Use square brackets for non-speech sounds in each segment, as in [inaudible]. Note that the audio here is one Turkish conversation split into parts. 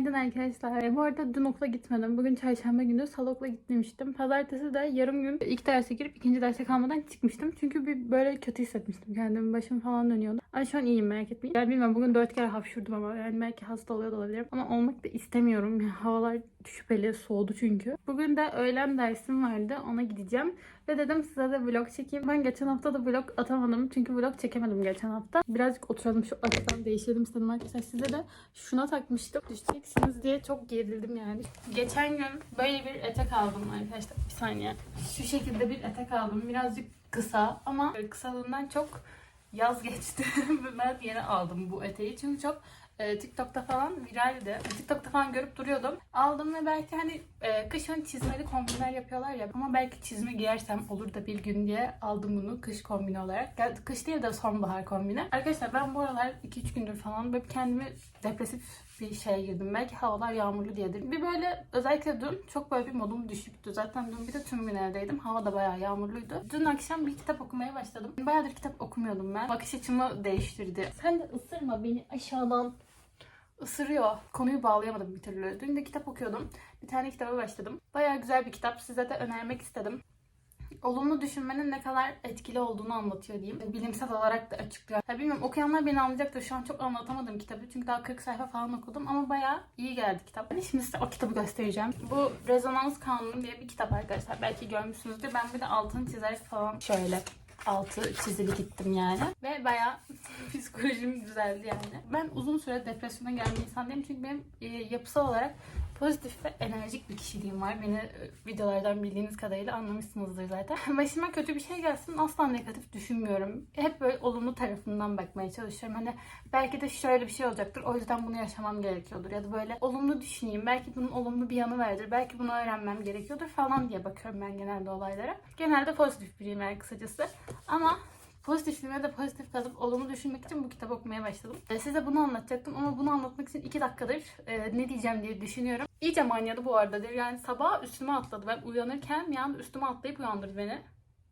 Günaydın arkadaşlar. E, Bu arada dün okula gitmedim. Bugün çarşamba günü salı okula gitmemiştim. Pazartesi de yarım gün ilk derse girip ikinci derse kalmadan çıkmıştım. Çünkü bir böyle kötü hissetmiştim kendimi. Başım falan dönüyordu. Ay şu an iyiyim merak etmeyin. Yani bilmiyorum bugün dört kere hapşurdum ama yani belki hasta oluyor da olabilirim. Ama olmak da istemiyorum. Yani [laughs] havalar şüpheli soğudu çünkü. Bugün de öğlen dersim vardı. Ona gideceğim. Ve dedim size de vlog çekeyim. Ben geçen hafta da vlog atamadım. Çünkü vlog çekemedim geçen hafta. Birazcık oturalım şu açıdan değiştirdim istedim arkadaşlar. Size de şuna takmıştım. Düşeceksiniz diye çok gerildim yani. Geçen gün böyle bir etek aldım arkadaşlar. Bir saniye. Şu şekilde bir etek aldım. Birazcık kısa ama kısalığından çok yaz geçti. [laughs] ben yeni aldım bu eteği. Çünkü çok e, TikTok'ta falan viraldi. TikTok'ta falan görüp duruyordum. Aldım ve belki hani e, kışın çizmeli kombinler yapıyorlar ya. Ama belki çizme giyersem olur da bir gün diye aldım bunu kış kombini olarak. Ya, kış değil de sonbahar kombini. Arkadaşlar ben bu aralar 2-3 gündür falan böyle kendimi depresif bir şeye girdim. Belki havalar yağmurlu diyedir. Bir böyle özellikle dün çok böyle bir modum düşüktü. Zaten dün bir de tüm gün evdeydim. Hava da bayağı yağmurluydu. Dün akşam bir kitap okumaya başladım. Bayağıdır kitap okumuyordum ben. Bakış açımı değiştirdi. Sen de ısırma beni aşağıdan ısırıyor. Konuyu bağlayamadım bir türlü. Dün de kitap okuyordum. Bir tane kitaba başladım. Bayağı güzel bir kitap. Size de önermek istedim. Olumlu düşünmenin ne kadar etkili olduğunu anlatıyor diyeyim. Bilimsel olarak da açıklıyor. Ya bilmiyorum okuyanlar beni anlayacaktır. Şu an çok anlatamadım kitabı. Çünkü daha 40 sayfa falan okudum ama bayağı iyi geldi kitap. Ben şimdi size o kitabı göstereceğim. Bu Rezonans Kanunu diye bir kitap arkadaşlar. Belki görmüşsünüzdür. Ben bir de altını çizerek falan şöyle altı çizili gittim yani. Ve bayağı [laughs] psikolojim düzeldi yani. Ben uzun süre depresyona gelen bir insan değilim. Çünkü benim e, yapısal olarak pozitif ve enerjik bir kişiliğim var. Beni e, videolardan bildiğiniz kadarıyla anlamışsınızdır zaten. [laughs] Başıma kötü bir şey gelsin asla negatif düşünmüyorum. Hep böyle olumlu tarafından bakmaya çalışıyorum. Hani belki de şöyle bir şey olacaktır. O yüzden bunu yaşamam gerekiyordur. Ya da böyle olumlu düşüneyim. Belki bunun olumlu bir yanı vardır. Belki bunu öğrenmem gerekiyordur falan diye bakıyorum ben genelde olaylara. Genelde pozitif biriyim yani kısacası. Ama pozitifliğime de pozitif kalıp olumlu düşünmek için bu kitabı okumaya başladım. E, size bunu anlatacaktım ama bunu anlatmak için iki dakikadır e, ne diyeceğim diye düşünüyorum. İyice manyadı bu arada. Yani sabah üstüme atladı. Ben uyanırken bir anda üstüme atlayıp uyandırdı beni.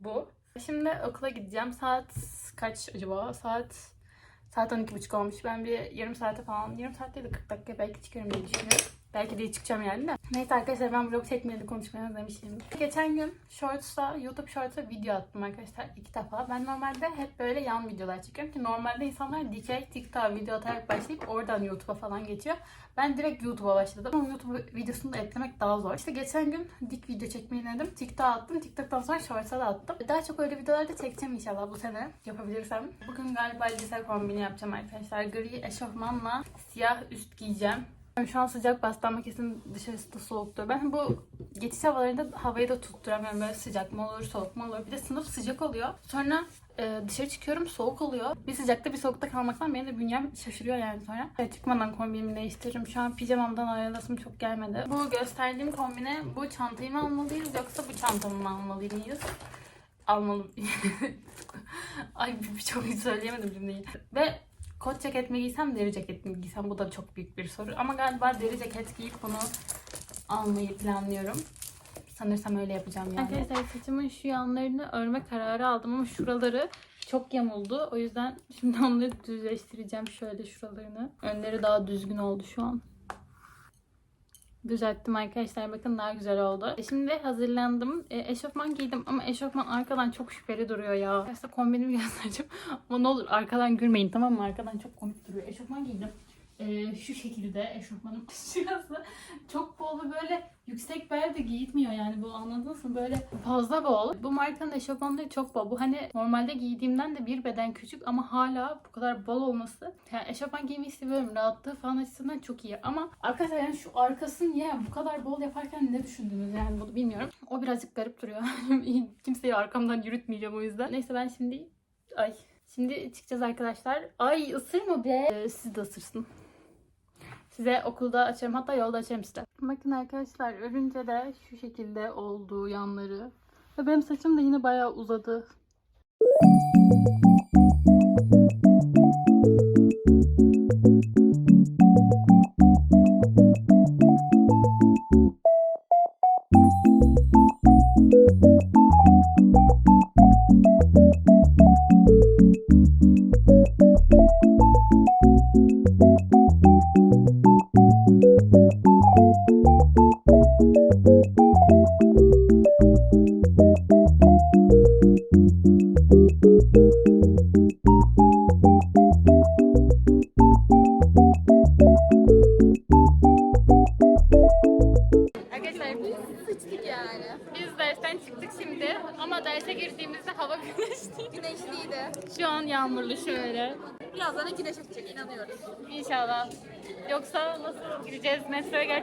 Bu. Şimdi okula gideceğim. Saat kaç acaba? Saat saat 12.30 olmuş. Ben bir yarım saate falan, yarım saat değil de 40 dakika belki çıkarım diye düşünüyorum. Belki de çıkacağım yani de. Neyse arkadaşlar ben vlog çekmeye de konuşmaya özlemişim. Geçen gün Shorts'a, YouTube Shorts'a video attım arkadaşlar iki defa. Ben normalde hep böyle yan videolar çekiyorum ki normalde insanlar dikey TikTok video atarak başlayıp oradan YouTube'a falan geçiyor. Ben direkt YouTube'a başladım ama YouTube videosunu da eklemek daha zor. İşte geçen gün dik video çekmeyi denedim. TikTok'a attım. TikTok'tan sonra Shorts'a da attım. Daha çok öyle videolar da çekeceğim inşallah bu sene yapabilirsem. Bugün galiba lise kombini yapacağım arkadaşlar. Gri eşofmanla siyah üst giyeceğim. Şu an sıcak bastı ama kesin dışarısı da soğuktur. Ben bu geçiş havalarında havayı da tutturamıyorum. Böyle sıcak mı olur, soğuk mu olur. Bir de sınıf sıcak oluyor. Sonra e, dışarı çıkıyorum soğuk oluyor. Bir sıcakta bir soğukta kalmaktan benim de bünyem şaşırıyor yani sonra. Evet, çıkmadan kombinimi değiştiririm. Şu an pijamamdan ayrılasım çok gelmedi. Bu gösterdiğim kombine bu çantayı mı almalıyız yoksa bu çantamı mı almalıyız? Almalı. [laughs] Ay çok hiç söyleyemedim cümleyi. Ve kot ceket mi giysem deri ceket mi giysem bu da çok büyük bir soru. Ama galiba deri ceket giyip bunu almayı planlıyorum. Sanırsam öyle yapacağım yani. Arkadaşlar saçımın şu yanlarını örme kararı aldım ama şuraları çok yamuldu. O yüzden şimdi onları düzleştireceğim şöyle şuralarını. Önleri daha düzgün oldu şu an. Düzelttim arkadaşlar. Bakın daha güzel oldu. E, Şimdi hazırlandım. E, eşofman giydim ama eşofman arkadan çok şüpheli duruyor ya. Arkadaşlar kombinimi [laughs] göstereceğim. Ama ne olur arkadan gülmeyin tamam mı? Arkadan çok komik duruyor. Eşofman giydim. E, şu şekilde eşofmanım. [laughs] Şurası çok bol böyle yüksek bel de giyitmiyor yani bu anladınız mı? Böyle fazla bol. Bu markanın eşofmanları çok bol. Bu hani normalde giydiğimden de bir beden küçük ama hala bu kadar bol olması. Yani eşofman giymeyi seviyorum. Rahatlığı falan açısından çok iyi. Ama arkadaşlar yani şu arkasını niye bu kadar bol yaparken ne düşündünüz yani bunu bilmiyorum. O birazcık garip duruyor. [laughs] Kimseyi arkamdan yürütmeyeceğim o yüzden. Neyse ben şimdi... Ay. Şimdi çıkacağız arkadaşlar. Ay ısırma be. Ee, siz de ısırsın. Size okulda açarım hatta yolda açarım size. Bakın arkadaşlar örünce de şu şekilde olduğu yanları. Ve benim saçım da yine bayağı uzadı.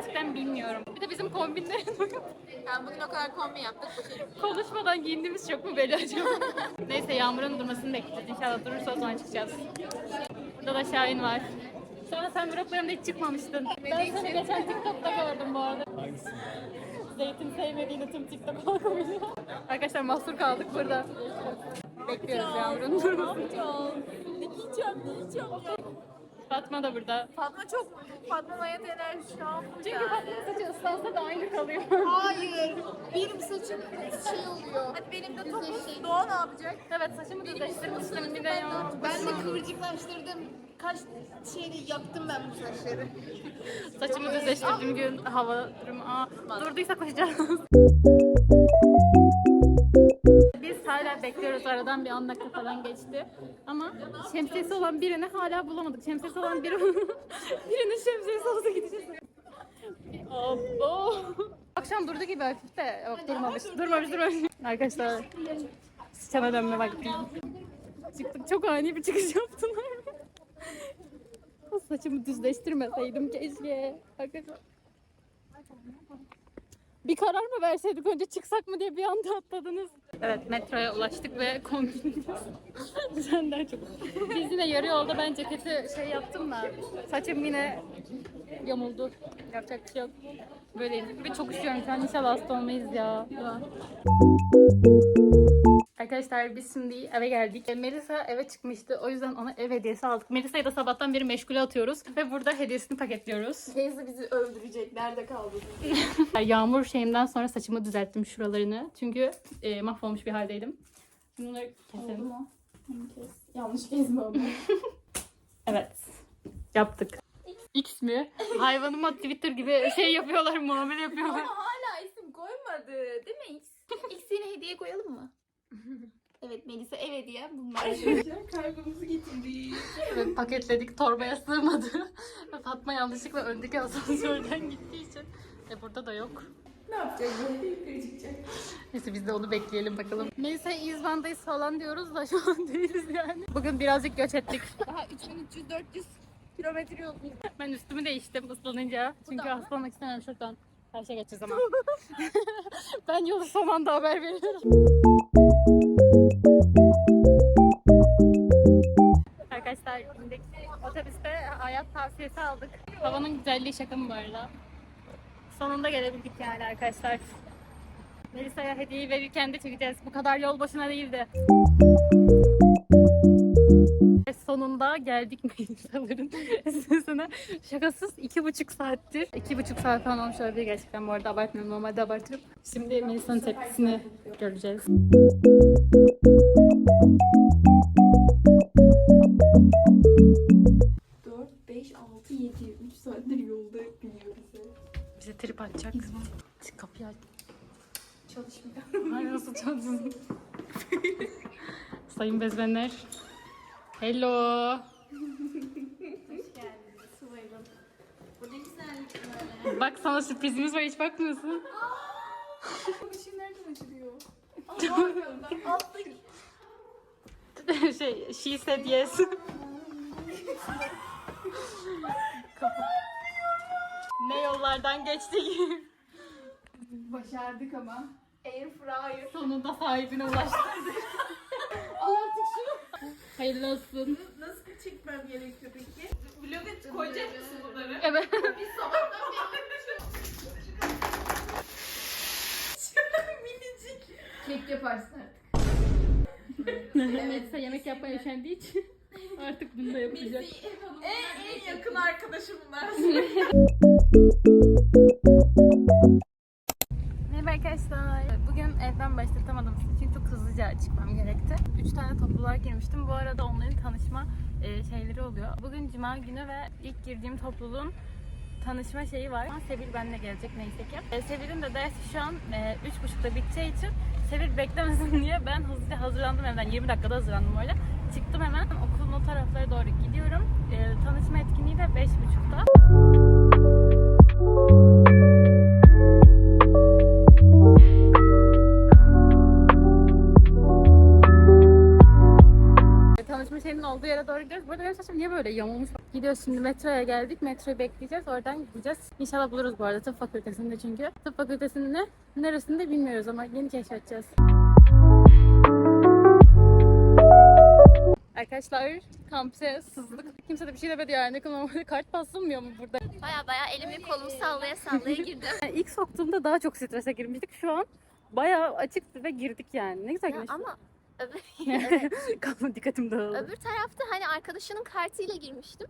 Gerçekten bilmiyorum. Bir de bizim kombinlerin [laughs] Yani bugün o kadar kombi yaptık. Konuşmadan giyindiğimiz çok mu belli acaba? [laughs] Neyse yağmurun durmasını bekleyeceğiz. İnşallah durursa o zaman çıkacağız. Burada da Şahin var. Sonra sen vloglarımda hiç çıkmamıştın. Ben seni geçen TikTok'ta gördüm bu arada. Zeytin sevmediğini tüm TikTok'a koyuyor. Arkadaşlar mahsur kaldık burada. Bekliyoruz yağmurun durmasını. Ne giyeceğim, ne yiyeceğim ya. Fatma da burada. Fatma çok, Fatma hayat enerjisi şu an bu Çünkü yani. Fatma'nın saçı ıslansa da aynı kalıyor. Hayır. Benim saçım şey oluyor. Hadi benim de topuz. Doğa ne yapacak? evet saçımı düzleştirmiştim bir de ya. Ben de kıvırcıklaştırdım. Kaç şeyini yaktım ben bu saçları. Saçımı düzleştirdiğim gün hava durumu. Aa, durduysa koşacağız. Aradan bir 10 dakika falan geçti. Ama şemsiyesi olan birini hala bulamadık. Şemsiyesi olan biri [laughs] birinin şemsiyesi olsa gideceğiz. Abo. Akşam durdu gibi hafif de. Yok durmamış. Durmamış durmamış. Arkadaşlar sıçana dönme vakti. Çıktık çok ani bir çıkış yaptılar. Saçımı düzleştirmeseydim keşke. Arkadaşlar. Bir karar mı verseydik önce çıksak mı diye bir anda atladınız. Evet metroya ulaştık ve [laughs] kombinimiz senden çok. Biz yine yarı yolda ben ceketi şey yaptım da saçım yine yamuldu. Yapacak bir şey yok. Böyleyim. Ve çok üşüyorum şu an inşallah hasta olmayız ya. ya. Arkadaşlar biz şimdi eve geldik. E, Melisa eve çıkmıştı. O yüzden ona ev hediyesi aldık. Melisa'yı da sabahtan beri meşgule atıyoruz. Ve burada hediyesini paketliyoruz. Teyze bizi öldürecek. Nerede kaldı? [laughs] Yağmur şeyimden sonra saçımı düzelttim şuralarını. Çünkü e, mahvolmuş bir haldeydim. Bunları keselim. Yanlış gezme onu. [laughs] Evet. Yaptık. X mi? Hayvanıma Twitter gibi şey yapıyorlar, muamele yapıyorlar. Ama hala isim koymadı. Değil mi X? X yine hediye koyalım mı? [laughs] Evet Melisa ev hediye bunlar. Kargomuzu getirdik. Evet, paketledik, torbaya sığmadı. [laughs] Fatma yanlışlıkla öndeki asansörden [laughs] gittiği için. E burada da yok. Ne yapacak böyle yukarı çıkacak. Neyse biz de onu bekleyelim bakalım. Neyse İzban'dayız falan diyoruz da şu an değiliz yani. Bugün birazcık göç ettik. Daha 3300-400 kilometre yol. Ben üstümü değiştim ıslanınca. Çünkü hastalanmak istemiyorum şuradan. Her şey geçeceğiz ama. ben yolu son anda haber veriyorum. İndik. Otobüste hayat tavsiyesi aldık. Havanın güzelliği şaka mı bu arada? Sonunda gelebildik yani arkadaşlar. Melisa'ya hediyeyi verirken de çekeceğiz. Bu kadar yol boşuna değildi. Sonunda geldik [laughs] Melisa'ların üstüne. Şakasız iki buçuk saattir. iki buçuk saat falan olmuş olabilir gerçekten bu arada abartmıyorum. Normalde abartırım. Şimdi Melisa'nın tepkisini göreceğiz. Bize trip atacak. Kapıyı aç. Çalışmıyor. Ay nasıl çalışsın? [laughs] Sayın bezmenler. Hello. Hoş geldiniz. Sulayalım. Bu ne güzellik böyle. Bak sana sürprizimiz var hiç bakmıyorsun. Bu ışığı nereden açılıyor? [laughs] Allah'ım. Alttaki. [laughs] şey, she said yes. Kapı. Ne yollardan geçtik. Başardık ama. Air fryer. Sonunda sahibine ulaştırdık. [laughs] Al artık şunu. Hayırlı olsun. Nasıl çekmem gerekiyor peki? Vloga koyacak mısın bunları? Evet. Biz sabahtan beri [laughs] Minicik. Kek yaparsın artık. Melisa yemek yapmaya üşendiği için artık bunu da yapacak. En, en yakın arkadaşım bunlar. [laughs] Merhaba arkadaşlar. Bugün evden başlatamadım sizi çünkü çok hızlıca çıkmam gerekti. Üç tane topluluğa girmiştim. Bu arada onların tanışma e, şeyleri oluyor. Bugün cuma günü ve ilk girdiğim topluluğun tanışma şeyi var. Sevil benimle gelecek neyse ki. E, Sevil'in de dersi şu an e, üç buçukta biteceği için Sevil beklemesin [laughs] diye ben hızlıca hazırlandım evden. 20 dakikada hazırlandım öyle. Çıktım hemen okulun o taraflara doğru gidiyorum. E, tanışma etkinliği de beş buçukta. Tanışma şeyinin olduğu yere doğru gidiyoruz. Bu arada benim saçım niye böyle yamulmuş. Gidiyoruz şimdi metroya geldik. Metroyu bekleyeceğiz. Oradan gideceğiz. İnşallah buluruz bu arada tıp fakültesinde çünkü. Tıp fakültesinde neresinde bilmiyoruz ama yeni keşfedeceğiz. Arkadaşlar kampüse sızdık. Kimse de bir şey demedi yani. Normalde kart basılmıyor mu burada? Baya baya elimi kolumu sallaya sallaya girdim. [laughs] Yani ilk soktuğumda daha çok strese girmiştik. Şu an bayağı açıktı ve girdik yani. Ne güzel Ya ama öbür, [laughs] [laughs] evet, Kafam dikkatim dağıldı. öbür tarafta hani arkadaşının kartıyla girmiştim.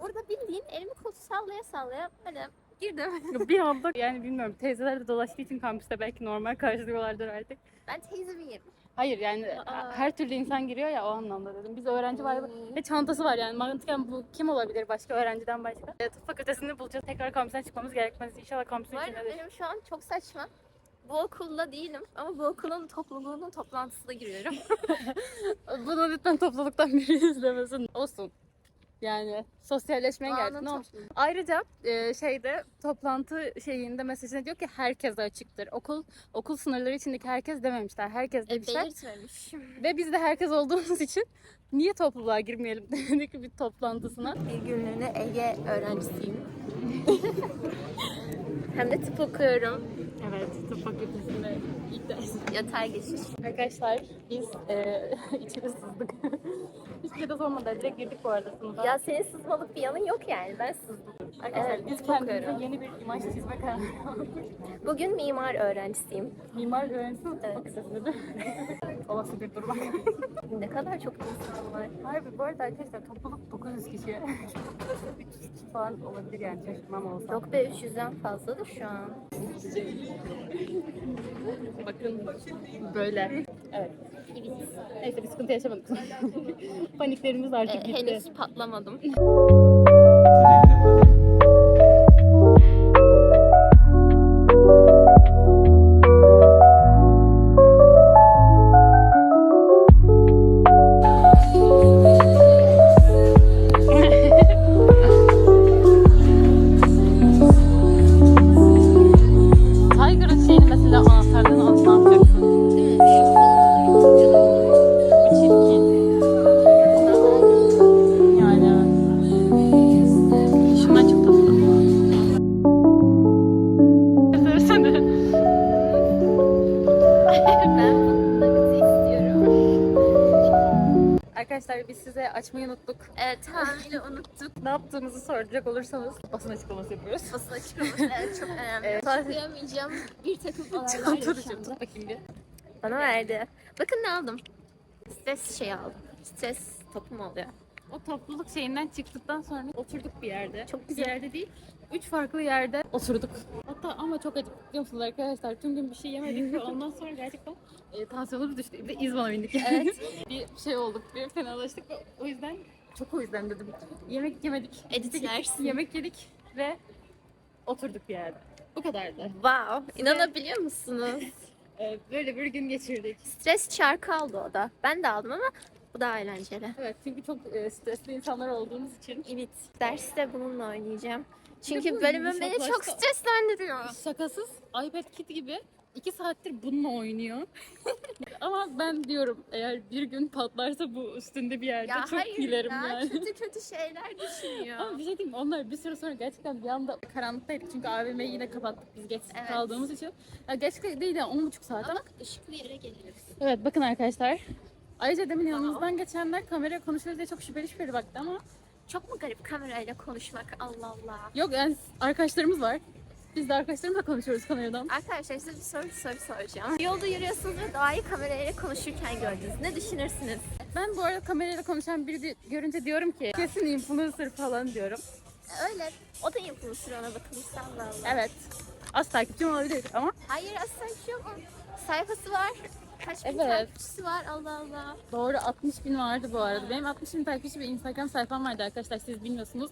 Orada bildiğin elimi kolumu sallaya sallaya böyle girdim. bir anda yani bilmiyorum teyzeler de dolaştığı için kampüste belki normal karşılıyorlardır artık. Ben teyze miyim? Hayır yani Aa. her türlü insan giriyor ya o anlamda dedim. Biz öğrenci var ve çantası var yani mantıken bu kim olabilir başka öğrenciden başka? E, tıp fakültesini bulacağız. Tekrar kampüsten çıkmamız gerekmez. İnşallah kampüsün arada içindedir. benim şu an çok saçma. Bu okulda değilim ama bu okulun topluluğunun toplantısına giriyorum. [laughs] Bunu lütfen topluluktan biri izlemesin. Olsun. Yani sosyalleşmeye geldik. Ne olmuş? Ayrıca e, şeyde toplantı şeyinde mesajında diyor ki herkese açıktır. Okul okul sınırları içindeki herkes dememişler. Herkes E, demişler. belirtmemiş. Ve biz de herkes olduğumuz için niye topluluğa girmeyelim [laughs] dedik bir toplantısına. Bir günlüğüne Ege öğrencisiyim. [laughs] Hem de tıp okuyorum. Evet, tıp fakültesinde ilk ders. Yatay geçiş. Arkadaşlar biz e, [laughs] içeri sızdık. Hiçbir şey de sormadan direkt girdik bu arada sınıfa. Ya senin sızmalık bir yanın yok yani. Ben sızdım. Arkadaşlar Evet, biz tıp kendimize yeni bir imaj çizme kararı aldık. Bugün mimar öğrencisiyim. Mimar öğrencisi mi değil [laughs] mi? Olası bir durum. [laughs] Ne kadar çok insan var. Harbi bu arada arkadaşlar topluluk 900 kişi. 300 [laughs] kişi falan olabilir yani şaşırmam olsa. Yok be 300'den fazladır şu an. Bakın böyle. Evet. Neyse bir sıkıntı yaşamadık. [laughs] Paniklerimiz artık gitti. henüz patlamadım. [laughs] açmayı unuttuk. Evet tamamıyla unuttuk. Ne yaptığımızı soracak olursanız basın açıklaması yapıyoruz. Basın açıklaması evet çok önemli. Evet. Bir takım olaylar yaşandı. Tut bakayım bir. Bana verdi. Bakın ne aldım. Stres şey aldım. Stres topu mu oluyor? O topluluk şeyinden çıktıktan sonra oturduk bir yerde. Çok Bir güzel. yerde değil. Üç farklı yerde oturduk. Hatta ama çok acıktık biliyor musunuz arkadaşlar? Tüm gün bir şey yemedik ve ondan sonra gerçekten e, tansiyonumuz düştü. Bir de İzban'a bindik. [laughs] Evet. bir şey olduk. Bir fenalaştık ve o yüzden çok o yüzden dedim. Yemek yemedik. Editlersin. Yemek yedik ve oturduk bir yerde. Bu kadardı. Wow. İnanabiliyor musunuz? [laughs] E, böyle bir gün geçirdik. Stres çarkı aldı o da. Ben de aldım ama bu daha eğlenceli. Evet çünkü çok e, stresli insanlar olduğumuz için. Evet. Derste bununla oynayacağım. Çünkü bölümüm beni çok streslendiriyor. Şakasız iPad Kit gibi iki saattir bununla oynuyor. [laughs] Ama ben diyorum eğer bir gün patlarsa bu üstünde bir yerde Ya çok hayır gülerim ya. yani. Kötü kötü şeyler düşünüyor. Ama bir şey diyeyim mi? onlar bir süre sonra gerçekten bir anda karanlıktaydık çünkü AVM'yi yine kapattık biz geç Evet. kaldığımız için. Ya gerçekten değil yani 10.30 saat ama. Işıklı yere geliyoruz. Evet bakın arkadaşlar. Ayrıca demin yanımızdan geçenler kameraya konuşuyoruz diye çok şüpheli şüpheli baktı ama Çok mu garip kamerayla konuşmak Allah Allah. yok yani arkadaşlarımız var. Biz de arkadaşlarımızla konuşuyoruz kameradan. Arkadaşlar size bir soru, soru soracağım. Yolda yürüyorsunuz ve doğayı kamerayla konuşurken gördünüz. Ne düşünürsünüz? Ben bu arada kamerayla konuşan biri di- görünce diyorum ki kesin influencer falan diyorum. Öyle. O da influencer ona bakılırsa Allah Allah. Evet. Az takipçim olabilir ama Hayır aslında şey yok. Sayfası var. Kaç bin Evet. takipçisi var Allah Allah. doğru 60 bin vardı bu arada. Benim 60 bin takipçi bir Instagram sayfam vardı arkadaşlar siz bilmiyorsunuz.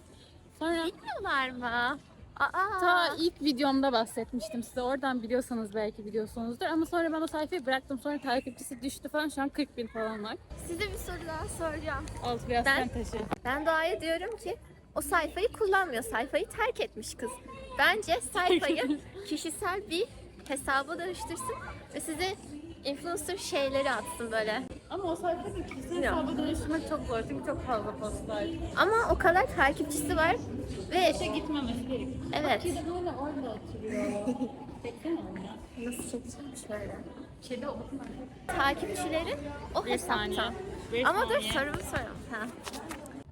Sonra Bilmiyorlar mı? Aa. ta ilk videomda bahsetmiştim size. Oradan biliyorsanız belki biliyorsunuzdur. Ama sonra ben o sayfayı bıraktım. Sonra takipçisi düştü falan. Şu an 40 bin falan var. Size bir soru daha soracağım. Al biraz Ben- sen taşı. Ben Doğa'ya diyorum ki o sayfayı kullanmıyor. Sayfayı terk etmiş kız. Bence sayfayı kişisel bir hesaba dönüştürsün ve size influencer şeyleri atsın böyle. Ama o sayfada kesin hesabı dönüştürmek çok zor çünkü çok fazla post var. Ama o kadar takipçisi var ve İşe gitmemesi gerekiyor. evet. Kedi böyle orada oturuyor. [laughs] Bekleme onu. Nasıl çekeceğim şöyle. Kedi o. Takipçileri o hesapta. Ama dur sorumu soralım. Ha.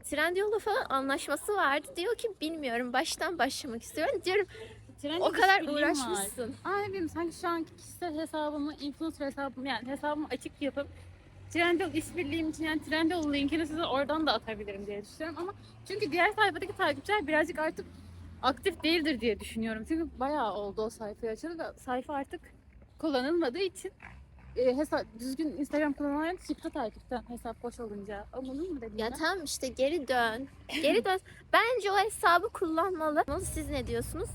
Trendyol'la falan anlaşması vardı. Diyor ki bilmiyorum baştan başlamak istiyorum. Diyorum o kadar uğraşmışsın. Aa ne bileyim sanki şu anki kişisel hesabımı, influencer hesabımı yani hesabımı açık yapıp Trendyol işbirliğim için yani Trendyol linkini size oradan da atabilirim diye düşünüyorum ama çünkü diğer sayfadaki takipçiler birazcık artık aktif değildir diye düşünüyorum. Çünkü bayağı oldu o sayfayı açalı da sayfa artık kullanılmadığı için e, hesap düzgün Instagram kullananların çıktı takipten hesap boş olunca. Anladın mı dediğimi? Ya tamam işte geri dön. Geri dön. Bence o hesabı kullanmalı. Siz ne diyorsunuz?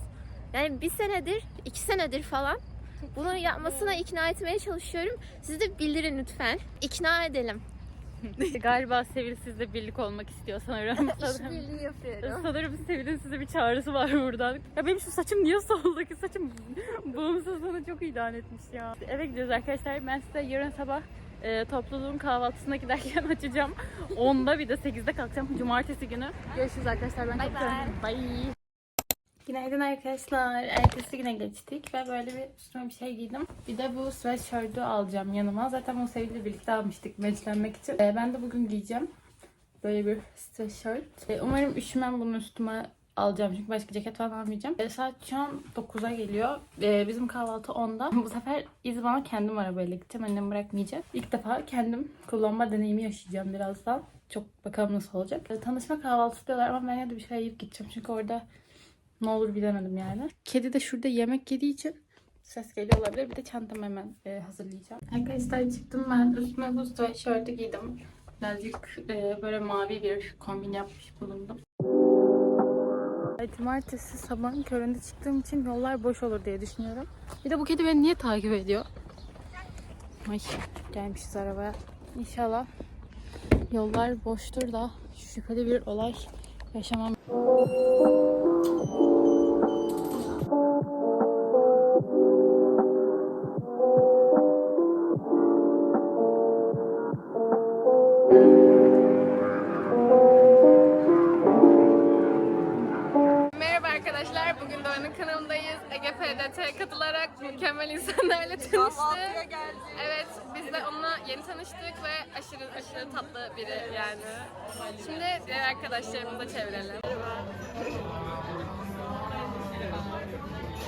Yani bir senedir, iki senedir falan bunu yapmasına ikna etmeye çalışıyorum. Siz de bildirin lütfen. İkna edelim. [laughs] Galiba Sevil sizle birlik olmak istiyor [laughs] sanırım. İşbirliği yapıyorum. Sanırım Sevil'in size bir çağrısı var buradan. Ya benim şu saçım niye soldu ki? Saçım bağımsızlığını çok ilan etmiş ya. Eve gidiyoruz arkadaşlar. Ben size yarın sabah e, topluluğun kahvaltısına giderken [laughs] açacağım. 10'da bir de 8'de kalkacağım. Cumartesi günü. Görüşürüz arkadaşlar. Ben Bye. Bye. Günaydın arkadaşlar. Ertesi güne geçtik ve böyle bir üstüme bir şey giydim. Bir de bu sweatshirt'ü alacağım yanıma. Zaten bunu Sevil'le birlikte almıştık matchlenmek için. E, ben de bugün giyeceğim. Böyle bir sweatshirt. E, umarım üşümem bunun üstüme alacağım çünkü başka ceket falan almayacağım. E, saat şu an 9'a geliyor. E, bizim kahvaltı 10'da. [laughs] Bu sefer İzban'a kendim arabayla gideceğim. Annem bırakmayacak. İlk defa kendim kullanma deneyimi yaşayacağım birazdan. Çok bakalım nasıl olacak. E, tanışma kahvaltısı diyorlar ama ben ya da bir şey yiyip gideceğim. Çünkü orada ne olur bilemedim yani. Kedi de şurada yemek yediği için ses geliyor olabilir. Bir de çantamı hemen e, hazırlayacağım. Arkadaşlar çıktım ben. Üstüme bu sweatshirt'ü giydim. Birazcık e, böyle mavi bir kombin yapmış bulundum. Cumartesi sabahın köründe çıktığım için yollar boş olur diye düşünüyorum. Bir de bu kedi beni niye takip ediyor? Ay gelmişiz arabaya. İnşallah yollar boştur da şüpheli bir olay yaşamam. Da çevirelim.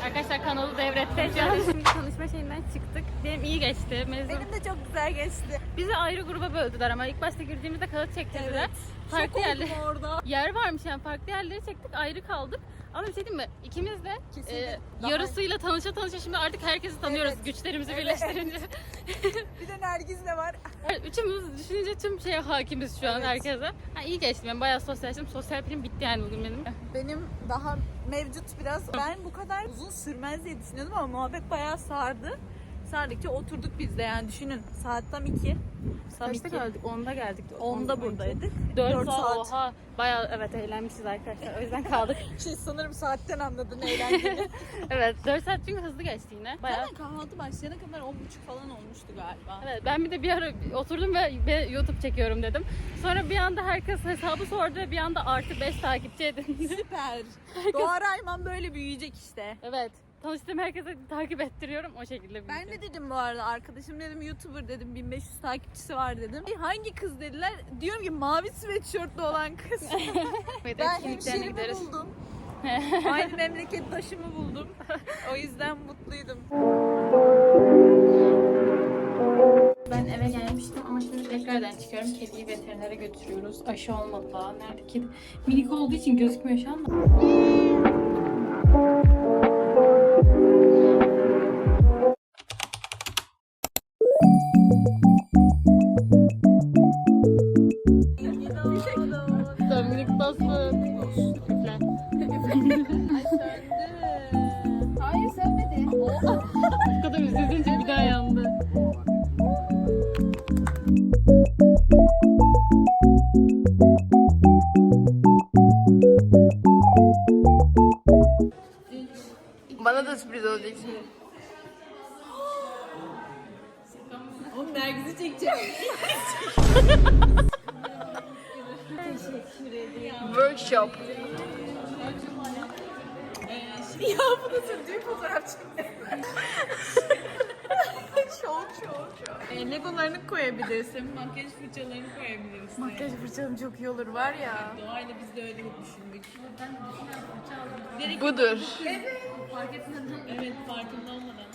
Arkadaşlar kanalı devredeceğiz. Şimdi tanışma şeyinden çıktık. Benim iyi geçti. Mezun. Benim de çok güzel geçti. Bizi ayrı gruba böldüler ama ilk başta girdiğimizde kağıt çektirdiler. Farklı yerler. orada. [laughs] Yer varmış yani farklı yerleri çektik ayrı kaldık. Ama bir şey diyeyim mi? İkimiz de Kesinlikle e, daha- yarısıyla tanışa tanışa şimdi artık herkesi tanıyoruz Evet. güçlerimizi Evet. birleştirince. [laughs] [laughs] Bir de Nergiz de var. Evet, Üçümüz düşününce tüm şeye hakimiz şu an Evet. herkese. Ha, iyi geçti ben bayağı sosyalleştim. Sosyal pilim bitti yani bugün benim. Benim daha mevcut biraz. Ben bu kadar uzun sürmez diye düşünüyordum ama muhabbet bayağı sardı. Sardıkça oturduk biz de yani düşünün. Saat tam 2. Tam Kaçta 2. geldik? 10'da geldik. 10'da buradaydık. 4, Dört saat. saat. Oha. Bayağı evet eğlenmişiz arkadaşlar. O yüzden kaldık. [laughs] Şey sanırım saatten anladın eğlenceli. [laughs] evet 4 saat çünkü hızlı geçti yine. Bayağı. Zaten kahvaltı başlayana kadar 10.30 falan olmuştu galiba. Evet, ben bir de bir ara oturdum ve YouTube çekiyorum dedim. Sonra bir anda herkes hesabı sordu ve bir anda artı 5 takipçi edindi. Süper. Doğa Rayman böyle büyüyecek işte. evet. Tanıştığım herkese takip ettiriyorum o şekilde Ben de dedim bu arada arkadaşım dedim YouTuber dedim 1500 takipçisi var dedim. E, hangi kız dediler? Diyorum ki mavi sweatshirtli olan kız. [laughs] Ben gideriz. buldum. [laughs] Aynı memlekettaşımı buldum. O yüzden mutluydum. Ben eve gelmiştim ama şimdi tekrardan çıkıyorum. Kediyi veterinere götürüyoruz. Aşı olmadı daha. Nerede kedi? Minik olduğu için gözükmüyor şu anda. Da sürpriz olacak şimdi. Oğlum Nergiz'i Workshop. ya bu da sürdüğü fotoğraf çıktı. şok şok şok. E, Legolarını koyabilirsin. Makyaj fırçalarını koyabilirsin. Makyaj fırçalım çok iyi olur var ya. Doğayla biz de öyle düşündük. Budur. Evet farkında olmadan